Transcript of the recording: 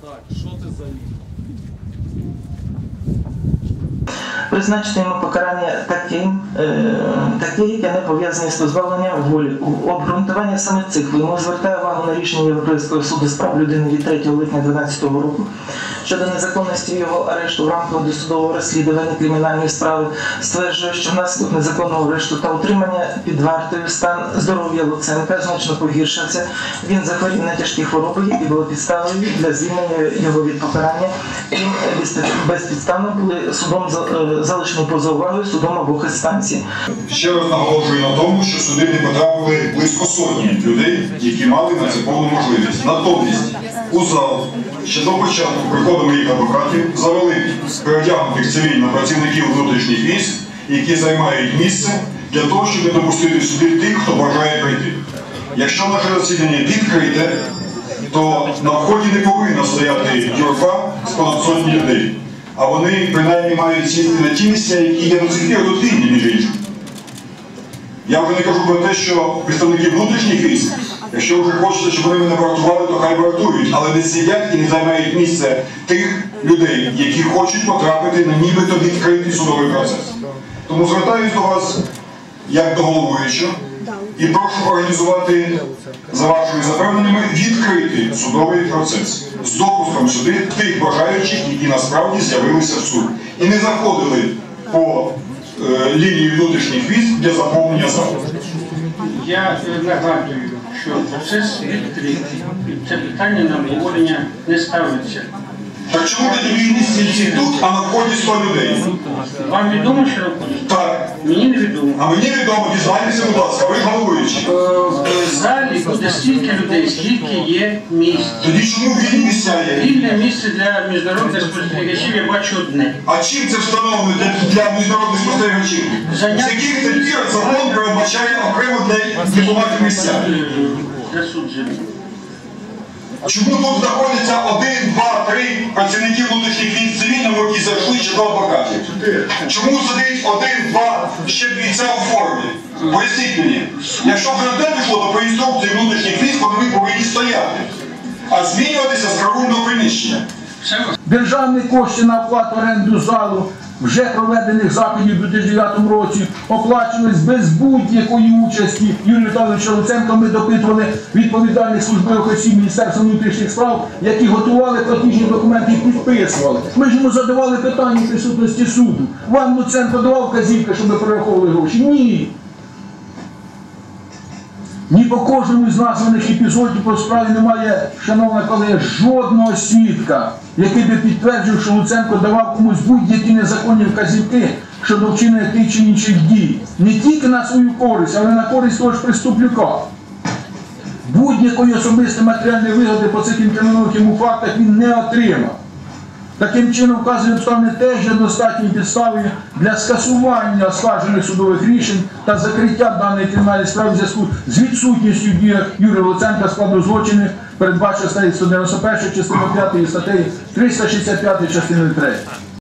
Так, що ти за ліг? Призначити йому покарання таким, е, яке не пов'язане з позбавленням волі. Обґрунтування саме цих вимог звертає на рішення Європейського суду з прав людини від 3 липня 2012 року щодо незаконності його арешту в рамках досудового розслідування кримінальної справи, стверджує, що внаслідок незаконного арешту та утримання під вартою стан здоров'я Луценка значно погіршився. Він захворів на тяжкі хвороби, які були підставою для звільнення його від покарання. Він безпідставно були судом е, залишені поза увагою судом обох інстанцій. Ще раз наголошую на тому, що сюди не потрапили близько сотні людей, які мали на це повну можливість. Натомість у зал ще до початку приходу моїх адвокатів завели переодягнутих цивільно працівників внутрішніх військ, які займають місце для того, щоб не допустити сюди тих, хто бажає прийти. Якщо наше засідання відкрите, то на вході не повинна стояти юрба з понад сотні людей. А вони принаймні мають сісти на ті місця, які є до цих пір вільні, між іншим. Я вже не кажу про те, що представники внутрішніх військ, якщо вже хочете, щоб вони мене вартували, то хай вартують, але не сидять і не займають місце тих людей, які хочуть потрапити на нібито відкритий судовий процес. Тому звертаюсь до вас як до головуючого і прошу організувати за вашими запевненнями відкритий судовий процес з допуском сюди тих бажаючих, які насправді з'явилися в суд і не заходили по лінії внутрішніх віз для заповнення залу. Я е, нагадую, що процес відкритий. Це питання на обговорення не ставиться. Так чому тоді вільні стільці тут, а на вході 100 людей? Вам відомо, що? Так. Мені не відомо. А мені відомо, дізнайтеся, будь ласка, ви головуючі. Е, В залі буде стільки людей, скільки є місць. Тоді чому вільні місця є? Вільне місце для міжнародних спостерігачів я бачу одне. А чим це встановлено для, для міжнародних спостерігачів? З Заняття- яких це закон передбачає окремо для дипломатів місця? Засуджений. Чому тут знаходяться один, два, три працівники внутрішніх військ цивільному, які зайшли ще до адвокатів? Чому сидить один, два ще бійця у формі? Поясніть мені. Якщо вже те пішло, то по інструкції внутрішніх військ вони повинні стояти, а змінюватися з караульного приміщення. Державні кошти на оплату оренду залу вже проведених заходів у 2009 році оплачувались без будь-якої участі. Юрій Віталійович Луценко ми допитували відповідальних службових осіб Міністерства внутрішніх справ, які готували платіжні документи і підписували. Ми ж йому задавали питання присутності суду. Вам Луценко давав казівки, щоб ми перераховували гроші? Ні. Ні по кожному з названих епізодів по справі немає, шановна колега, жодного свідка, який би підтверджив, що Луценко давав комусь будь-які незаконні вказівки щодо вчинення тих чи інших дій. Не тільки на свою користь, але на користь того ж преступлюка. Будь-якої особистої матеріальної вигоди по цих інкримінованих йому фактах він не отримав. Таким чином вказані обставини теж є підстави для скасування оскаржених судових рішень та закриття даної кримінальної справи в зв'язку з відсутністю в діях Юрія Луценка складу злочинів, передбачено статті 191 частини 5 і статтею 365 частини 3.